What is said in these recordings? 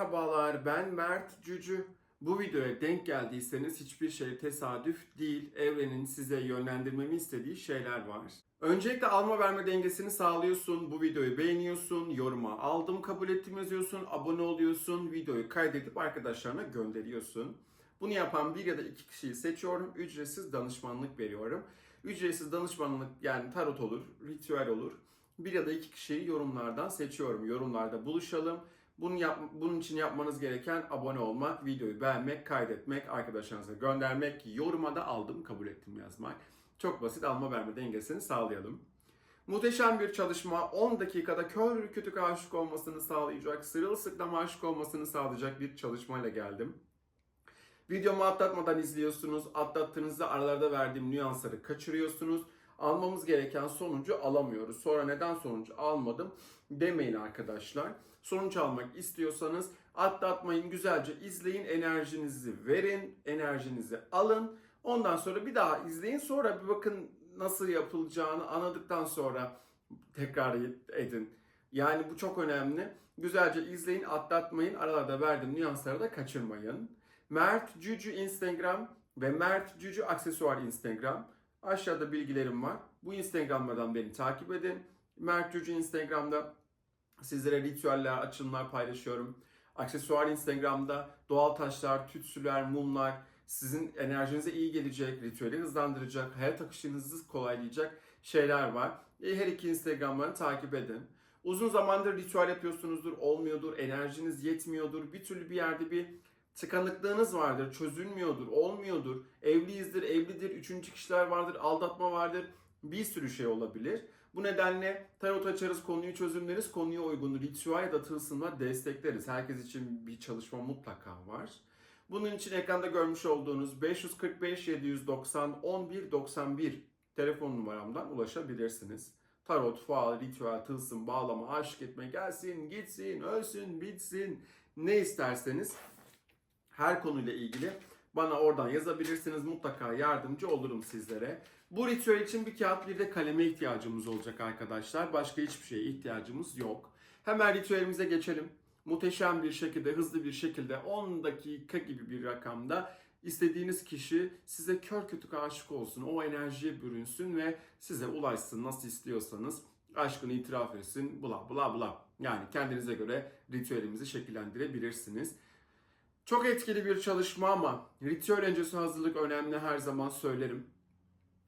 merhabalar ben Mert Cücü. Bu videoya denk geldiyseniz hiçbir şey tesadüf değil. Evrenin size yönlendirmemi istediği şeyler var. Öncelikle alma verme dengesini sağlıyorsun. Bu videoyu beğeniyorsun, yoruma aldım kabul ettim yazıyorsun, abone oluyorsun, videoyu kaydedip arkadaşlarına gönderiyorsun. Bunu yapan bir ya da iki kişiyi seçiyorum. Ücretsiz danışmanlık veriyorum. Ücretsiz danışmanlık yani tarot olur, ritüel olur. Bir ya da iki kişiyi yorumlardan seçiyorum. Yorumlarda buluşalım. Bunu yap, bunun için yapmanız gereken abone olmak, videoyu beğenmek, kaydetmek, arkadaşlarınıza göndermek, yoruma da aldım, kabul ettim yazmak. Çok basit alma verme dengesini sağlayalım. Muhteşem bir çalışma 10 dakikada kör kütük aşık olmasını sağlayacak, sırılsıklam aşık olmasını sağlayacak bir çalışmayla geldim. Videomu atlatmadan izliyorsunuz. Atlattığınızda aralarda verdiğim nüansları kaçırıyorsunuz. Almamız gereken sonucu alamıyoruz. Sonra neden sonucu almadım demeyin arkadaşlar. Sonuç almak istiyorsanız atlatmayın güzelce izleyin. Enerjinizi verin. Enerjinizi alın. Ondan sonra bir daha izleyin. Sonra bir bakın nasıl yapılacağını anladıktan sonra tekrar edin. Yani bu çok önemli. Güzelce izleyin, atlatmayın. Aralarda verdiğim nüansları da kaçırmayın. Mert Cücü Instagram ve Mert Cücü Aksesuar Instagram. Aşağıda bilgilerim var. Bu Instagram'dan beni takip edin. Mert Cücü Instagram'da sizlere ritüeller, açılımlar paylaşıyorum. Aksesuar Instagram'da doğal taşlar, tütsüler, mumlar sizin enerjinize iyi gelecek, ritüeli hızlandıracak, hayat akışınızı kolaylayacak şeyler var. E, Her iki Instagram'ları takip edin. Uzun zamandır ritüel yapıyorsunuzdur, olmuyordur, enerjiniz yetmiyordur. Bir türlü bir yerde bir tıkanıklığınız vardır, çözülmüyordur, olmuyordur. Evliyizdir, evlidir, üçüncü kişiler vardır, aldatma vardır. Bir sürü şey olabilir. Bu nedenle tarot açarız, konuyu çözümleriz, konuya uygun ritüel ya da tılsımla destekleriz. Herkes için bir çalışma mutlaka var. Bunun için ekranda görmüş olduğunuz 545 790 11 91 telefon numaramdan ulaşabilirsiniz. Tarot, faal, ritüel, tılsım, bağlama, aşık etme gelsin, gitsin, ölsün, bitsin ne isterseniz her konuyla ilgili bana oradan yazabilirsiniz. Mutlaka yardımcı olurum sizlere. Bu ritüel için bir kağıt bir de kaleme ihtiyacımız olacak arkadaşlar. Başka hiçbir şeye ihtiyacımız yok. Hemen ritüelimize geçelim. Muhteşem bir şekilde, hızlı bir şekilde 10 dakika gibi bir rakamda istediğiniz kişi size kör kütük aşık olsun, o enerjiye bürünsün ve size ulaşsın nasıl istiyorsanız aşkını itiraf etsin, bla bla bla. Yani kendinize göre ritüelimizi şekillendirebilirsiniz. Çok etkili bir çalışma ama ritüel öncesi hazırlık önemli her zaman söylerim.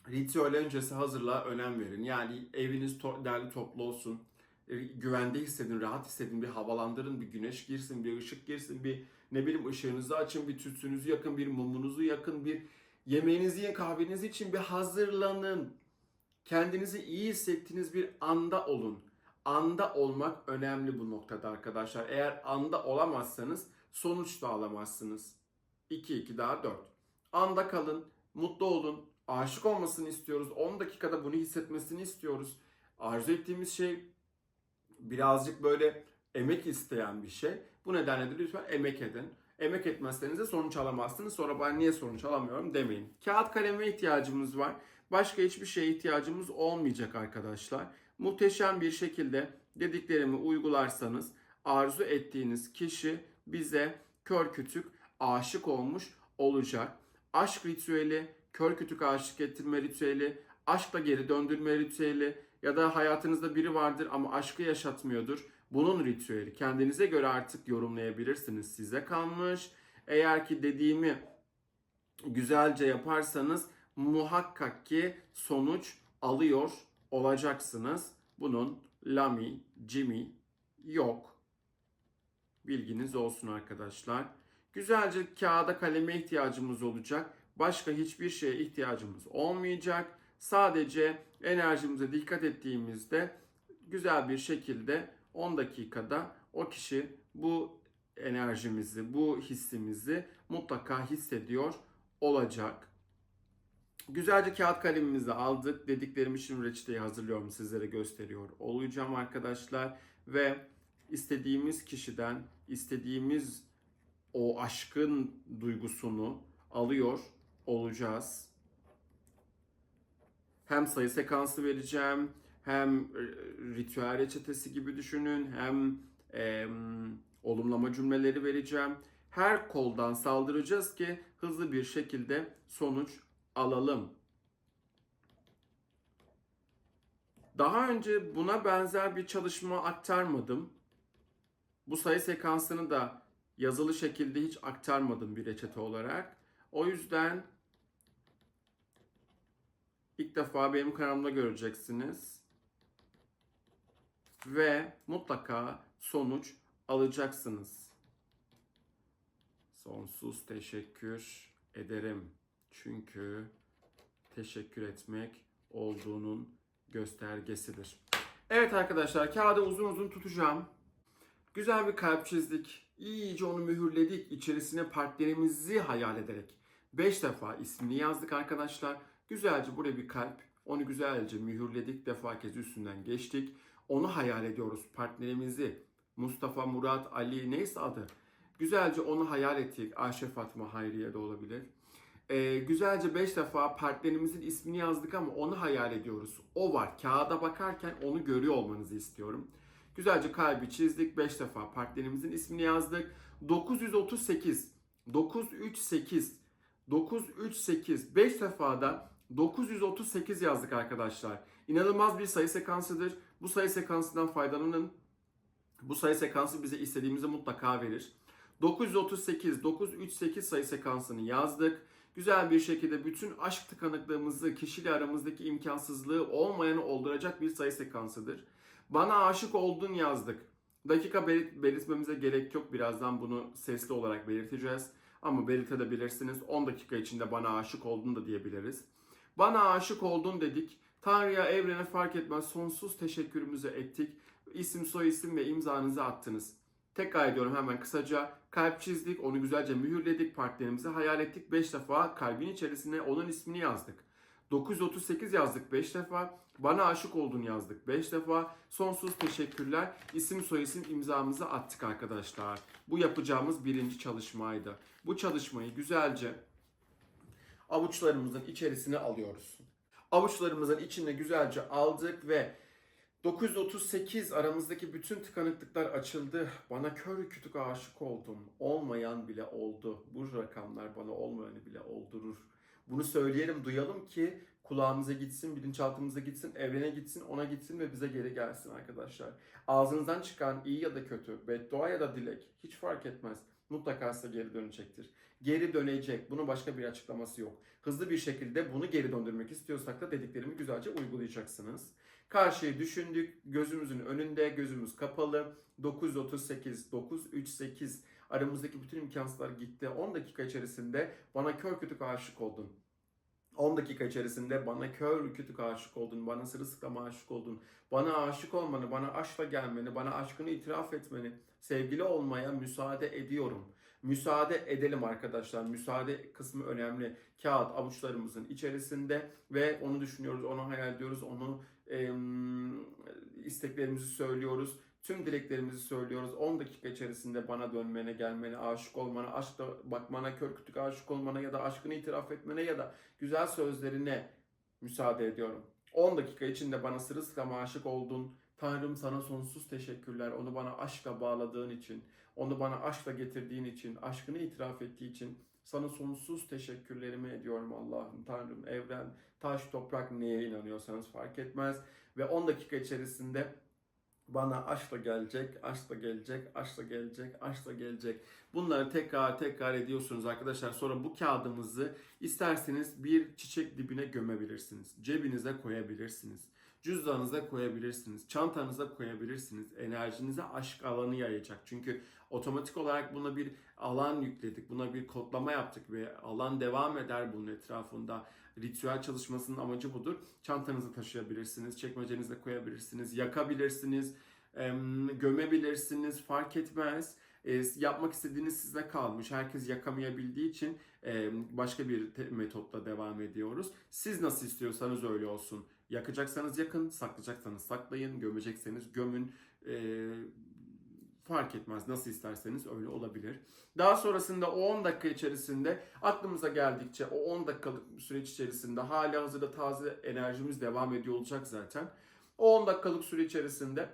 Ritüel öncesi hazırlığa önem verin. Yani eviniz to- derli toplu olsun. E, Güvende hissedin, rahat hissedin, bir havalandırın, bir güneş girsin, bir ışık girsin, bir ne bileyim ışığınızı açın, bir tütsünüzü yakın, bir mumunuzu yakın, bir yemeğinizi yiyin, kahveniz için bir hazırlanın. Kendinizi iyi hissettiğiniz bir anda olun. Anda olmak önemli bu noktada arkadaşlar. Eğer anda olamazsanız sonuç da alamazsınız. 2 2 daha 4. Anda kalın, mutlu olun. Aşık olmasını istiyoruz. 10 dakikada bunu hissetmesini istiyoruz. Arzu ettiğimiz şey birazcık böyle emek isteyen bir şey. Bu nedenle de lütfen emek edin. Emek etmezseniz de sonuç alamazsınız. Sonra ben niye sonuç alamıyorum demeyin. Kağıt kaleme ihtiyacımız var. Başka hiçbir şeye ihtiyacımız olmayacak arkadaşlar. Muhteşem bir şekilde dediklerimi uygularsanız arzu ettiğiniz kişi bize kör kütük aşık olmuş olacak. Aşk ritüeli, kör kütük aşık ettirme ritüeli, aşkla geri döndürme ritüeli ya da hayatınızda biri vardır ama aşkı yaşatmıyordur. Bunun ritüeli. Kendinize göre artık yorumlayabilirsiniz. Size kalmış. Eğer ki dediğimi güzelce yaparsanız muhakkak ki sonuç alıyor olacaksınız. Bunun lami, cimi yok. Bilginiz olsun arkadaşlar. Güzelce kağıda kaleme ihtiyacımız olacak. Başka hiçbir şeye ihtiyacımız olmayacak. Sadece enerjimize dikkat ettiğimizde güzel bir şekilde 10 dakikada o kişi bu enerjimizi, bu hissimizi mutlaka hissediyor olacak. Güzelce kağıt kalemimizi aldık. Dediklerimi şimdi reçeteyi hazırlıyorum. Sizlere gösteriyor olacağım arkadaşlar. Ve istediğimiz kişiden istediğimiz o aşkın duygusunu alıyor olacağız. Hem sayı sekansı vereceğim, hem e, ritüel reçetesi gibi düşünün, hem em, olumlama cümleleri vereceğim. Her koldan saldıracağız ki hızlı bir şekilde sonuç alalım. Daha önce buna benzer bir çalışma aktarmadım. Bu sayı sekansını da yazılı şekilde hiç aktarmadım bir reçete olarak. O yüzden ilk defa benim kanalımda göreceksiniz. Ve mutlaka sonuç alacaksınız. Sonsuz teşekkür ederim. Çünkü teşekkür etmek olduğunun göstergesidir. Evet arkadaşlar kağıdı uzun uzun tutacağım. Güzel bir kalp çizdik. İyice onu mühürledik. İçerisine partnerimizi hayal ederek. 5 defa ismini yazdık arkadaşlar. Güzelce buraya bir kalp. Onu güzelce mühürledik. Defa kez üstünden geçtik. Onu hayal ediyoruz. Partnerimizi. Mustafa, Murat, Ali neyse adı. Güzelce onu hayal ettik. Ayşe Fatma Hayriye de olabilir. Ee, güzelce 5 defa partnerimizin ismini yazdık ama onu hayal ediyoruz. O var. Kağıda bakarken onu görüyor olmanızı istiyorum. Güzelce kalbi çizdik. 5 defa partnerimizin ismini yazdık. 938, 938, 938, 5 defa da 938 yazdık arkadaşlar. İnanılmaz bir sayı sekansıdır. Bu sayı sekansından faydalanın. Bu sayı sekansı bize istediğimizi mutlaka verir. 938, 938 sayı sekansını yazdık. Güzel bir şekilde bütün aşk tıkanıklığımızı, kişiyle aramızdaki imkansızlığı olmayanı olduracak bir sayı sekansıdır. Bana aşık oldun yazdık. Dakika belirt- belirtmemize gerek yok. Birazdan bunu sesli olarak belirteceğiz. Ama belirtebilirsiniz. 10 dakika içinde bana aşık oldun da diyebiliriz. Bana aşık oldun dedik. Tanrı'ya, evrene fark etmez sonsuz teşekkürümüzü ettik. İsim, soy isim ve imzanızı attınız. Tekrar ediyorum hemen kısaca. Kalp çizdik, onu güzelce mühürledik, partnerimizi hayal ettik. 5 defa kalbin içerisine onun ismini yazdık. 938 yazdık 5 defa. Bana aşık oldun yazdık 5 defa. Sonsuz teşekkürler. İsim soyisim imzamızı attık arkadaşlar. Bu yapacağımız birinci çalışmaydı. Bu çalışmayı güzelce avuçlarımızın içerisine alıyoruz. Avuçlarımızın içine güzelce aldık ve 938 aramızdaki bütün tıkanıklıklar açıldı. Bana kör kütük aşık oldum. Olmayan bile oldu. Bu rakamlar bana olmayanı bile oldurur. Bunu söyleyelim, duyalım ki kulağımıza gitsin, bilinçaltımıza gitsin, evrene gitsin, ona gitsin ve bize geri gelsin arkadaşlar. Ağzınızdan çıkan iyi ya da kötü, beddua ya da dilek hiç fark etmez. Mutlaka size geri dönecektir. Geri dönecek. Bunun başka bir açıklaması yok. Hızlı bir şekilde bunu geri döndürmek istiyorsak da dediklerimi güzelce uygulayacaksınız. Karşıyı düşündük. Gözümüzün önünde, gözümüz kapalı. 938, 938 aramızdaki bütün imkansızlar gitti. 10 dakika içerisinde bana kör kütük aşık oldun. 10 dakika içerisinde bana kör kütük aşık oldun, bana sırılsıklam aşık oldun, bana aşık olmanı, bana aşkla gelmeni, bana aşkını itiraf etmeni, sevgili olmaya müsaade ediyorum. Müsaade edelim arkadaşlar. Müsaade kısmı önemli. Kağıt avuçlarımızın içerisinde ve onu düşünüyoruz, onu hayal ediyoruz, onu em, isteklerimizi söylüyoruz. Tüm dileklerimizi söylüyoruz. 10 dakika içerisinde bana dönmene, gelmene, aşık olmana, aşkla bakmana, kör kütük aşık olmana ya da aşkını itiraf etmene ya da güzel sözlerine müsaade ediyorum. 10 dakika içinde bana sırılsıklam aşık oldun. Tanrım sana sonsuz teşekkürler. Onu bana aşkla bağladığın için, onu bana aşkla getirdiğin için, aşkını itiraf ettiği için sana sonsuz teşekkürlerimi ediyorum Allah'ım, Tanrım, evren, taş, toprak neye inanıyorsanız fark etmez. Ve 10 dakika içerisinde bana aşkla gelecek, aşkla gelecek, aşkla gelecek, aşkla gelecek. Bunları tekrar tekrar ediyorsunuz arkadaşlar. Sonra bu kağıdımızı isterseniz bir çiçek dibine gömebilirsiniz. Cebinize koyabilirsiniz. Cüzdanınıza koyabilirsiniz. Çantanıza koyabilirsiniz. Enerjinize aşk alanı yayacak. Çünkü otomatik olarak buna bir alan yükledik. Buna bir kodlama yaptık ve alan devam eder bunun etrafında. Ritüel çalışmasının amacı budur. Çantanızı taşıyabilirsiniz, çekmecenize koyabilirsiniz, yakabilirsiniz, gömebilirsiniz fark etmez. E, yapmak istediğiniz size kalmış. Herkes yakamayabildiği için başka bir metotla devam ediyoruz. Siz nasıl istiyorsanız öyle olsun. Yakacaksanız yakın, saklayacaksanız saklayın, gömecekseniz gömün. E, fark etmez nasıl isterseniz öyle olabilir. Daha sonrasında o 10 dakika içerisinde aklımıza geldikçe o 10 dakikalık süreç içerisinde hala hazırda taze enerjimiz devam ediyor olacak zaten. O 10 dakikalık süre içerisinde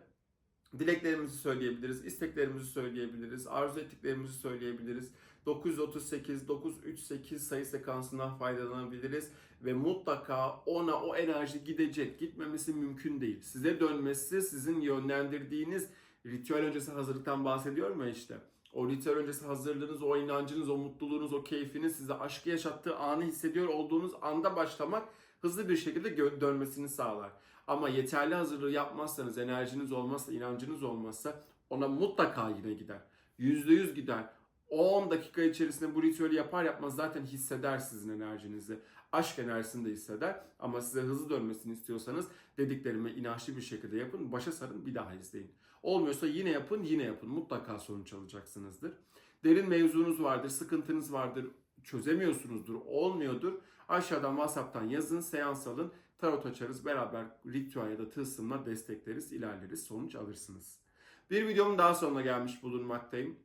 dileklerimizi söyleyebiliriz, isteklerimizi söyleyebiliriz, arzu ettiklerimizi söyleyebiliriz. 938, 938 sayı sekansından faydalanabiliriz ve mutlaka ona o enerji gidecek. Gitmemesi mümkün değil. Size dönmesi sizin yönlendirdiğiniz ritüel öncesi hazırlıktan bahsediyorum ya işte. O ritüel öncesi hazırlığınız, o inancınız, o mutluluğunuz, o keyfiniz size aşkı yaşattığı anı hissediyor olduğunuz anda başlamak hızlı bir şekilde dönmesini sağlar. Ama yeterli hazırlığı yapmazsanız, enerjiniz olmazsa, inancınız olmazsa ona mutlaka yine gider. Yüzde yüz gider. 10 dakika içerisinde bu ritüeli yapar yapmaz zaten hisseder sizin enerjinizi. Aşk enerjisini de hisseder. Ama size hızlı dönmesini istiyorsanız dediklerime inançlı bir şekilde yapın. Başa sarın bir daha izleyin. Olmuyorsa yine yapın yine yapın. Mutlaka sonuç alacaksınızdır. Derin mevzunuz vardır, sıkıntınız vardır, çözemiyorsunuzdur, olmuyordur. Aşağıdan WhatsApp'tan yazın, seans alın. Tarot açarız, beraber ritüel ya da tılsımla destekleriz, ilerleriz, sonuç alırsınız. Bir videomun daha sonuna gelmiş bulunmaktayım.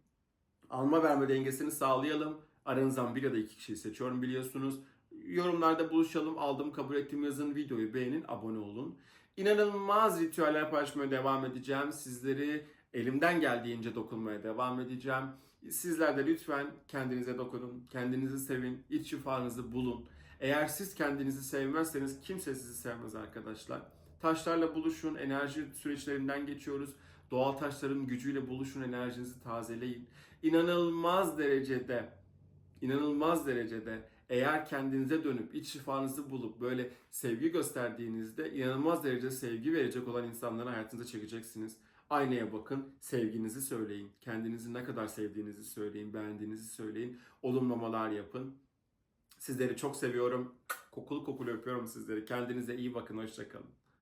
Alma verme dengesini sağlayalım. Aranızdan bir ya da iki kişiyi seçiyorum biliyorsunuz. Yorumlarda buluşalım. Aldım kabul ettiğim yazın videoyu beğenin, abone olun. İnanılmaz ritüeller paylaşmaya devam edeceğim. Sizleri elimden geldiğince dokunmaya devam edeceğim. Sizler de lütfen kendinize dokunun, kendinizi sevin, iç şifanızı bulun. Eğer siz kendinizi sevmezseniz kimse sizi sevmez arkadaşlar. Taşlarla buluşun, enerji süreçlerinden geçiyoruz. Doğal taşların gücüyle buluşun, enerjinizi tazeleyin. İnanılmaz derecede, inanılmaz derecede eğer kendinize dönüp iç şifanızı bulup böyle sevgi gösterdiğinizde inanılmaz derecede sevgi verecek olan insanları hayatınıza çekeceksiniz. Aynaya bakın, sevginizi söyleyin. Kendinizi ne kadar sevdiğinizi söyleyin, beğendiğinizi söyleyin. Olumlamalar yapın. Sizleri çok seviyorum. Kokulu kokulu öpüyorum sizleri. Kendinize iyi bakın, hoşçakalın.